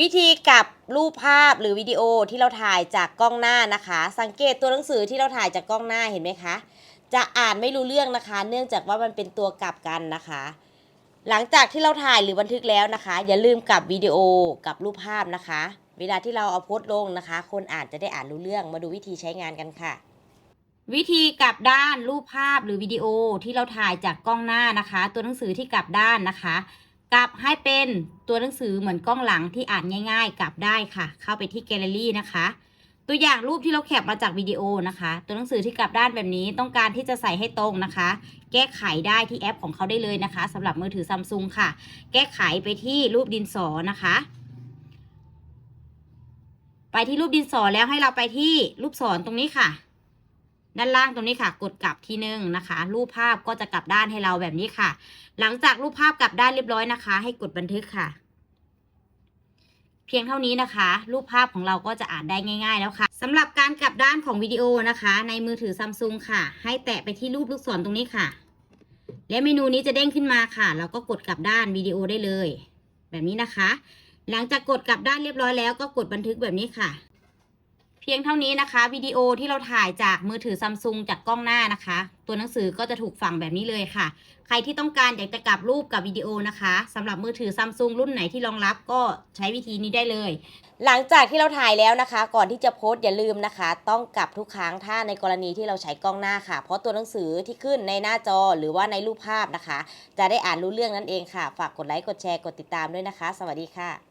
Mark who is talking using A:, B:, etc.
A: วิธีกลับรูปภาพหรือวิดีโอที่เราถ่ายจากกล้องหน้านะคะ สังเกตตัวหนังสือที่เราถ่ายจากกล้องหน้าเห็นไหมคะ จะอ่านไม่รู้เรื่องนะคะ เนื่องจากว่ามันเป็นตัวกลับกันนะคะ หลังจากที่เราถ่ายหรือบันทึกแล้วนะคะ อย่าลืมกลับวิดีโอกับรูปภาพนะคะ เวลาที่เราเอาโพสต์ลงนะคะ คนอ่านจะได้อ่านรู้เรื่องมาดูวิธีใช้งานกันค่ะ วิธีกลับด้านรูปภาพหรือวิดีโอที่เราถ่ายจากกล้องหน้านะคะ ตัวหนังสือที่กลับด้านนะคะ กลับให้เป็นตัวหนังสือเหมือนกล้องหลังที่อ่านง่าย ๆ กลับได้ค่ะ เข้าไปที่แกลเลอรี่นะคะ ตัวอย่างรูปที่เราแคปมาจากวิดีโอนะคะ ตัวหนังสือที่กลับด้านแบบนี้ต้องการที่จะใส่ให้ตรงนะคะ แก้ไขได้ที่แอปของเขาได้เลยนะคะสำหรับมือถือซัมซุงค่ะ แก้ไขไปที่รูปดินสอนะคะ ไปที่รูปดินสอแล้วให้เราไปที่รูปศรตรงนี้ค่ะ ด้านล่างตรงนี้ค่ะ กดกลับที่หนึ่งนะคะ รูปภาพก็จะกลับด้านให้เราแบบนี้ค่ะ หลังจากรูปภาพกลับด้านเรียบร้อยนะคะ ให้กดบันทึกค่ะ เพียงเท่านี้นะคะ รูปภาพของเราก็จะอ่านได้ง่าย ๆ แล้วค่ะสำหรับการกลับด้านของวิดีโอนะคะ ในมือถือซัมซุงค่ะ ให้แตะไปที่รูปลูกศรตรงนี้ค่ะ และเมนูนี้จะเด้งขึ้นมาค่ะเราก็กดกลับด้านวิดีโอได้เลย แบบนี้นะคะ หลังจากกดกลับด้านเรียบร้อยแล้วก็กดบันทึกแบบนี้ค่ะ พียงเท่านี้นะคะวิดีโอที่เราถ่ายจากมือถือซัมซุงจากกล้องหน้านะคะ ตัวหนังสือก็จะถูกฝังแบบนี้เลยค่ะ ใครที่ต้องการอยากจะกลับรูปกับวิดีโอนะคะสำหรับมือถือซัมซุงรุ่นไหนที่รองรับก็ใช้วิธีนี้ได้เลย หลังจากที่เราถ่ายแล้วนะคะ ก่อนที่จะโพสต์อย่าลืมนะคะ ต้องกลับทุกครั้งถ้าในกรณีที่เราใช้กล้องหน้าค่ะ เพราะตัวหนังสือที่ขึ้นในหน้าจอหรือว่าในรูปภาพนะคะ จะได้อ่านรู้เรื่องนั่นเองค่ะ ฝากกดไลค์กดแชร์กดติดตามด้วยนะคะ สวัสดีค่ะ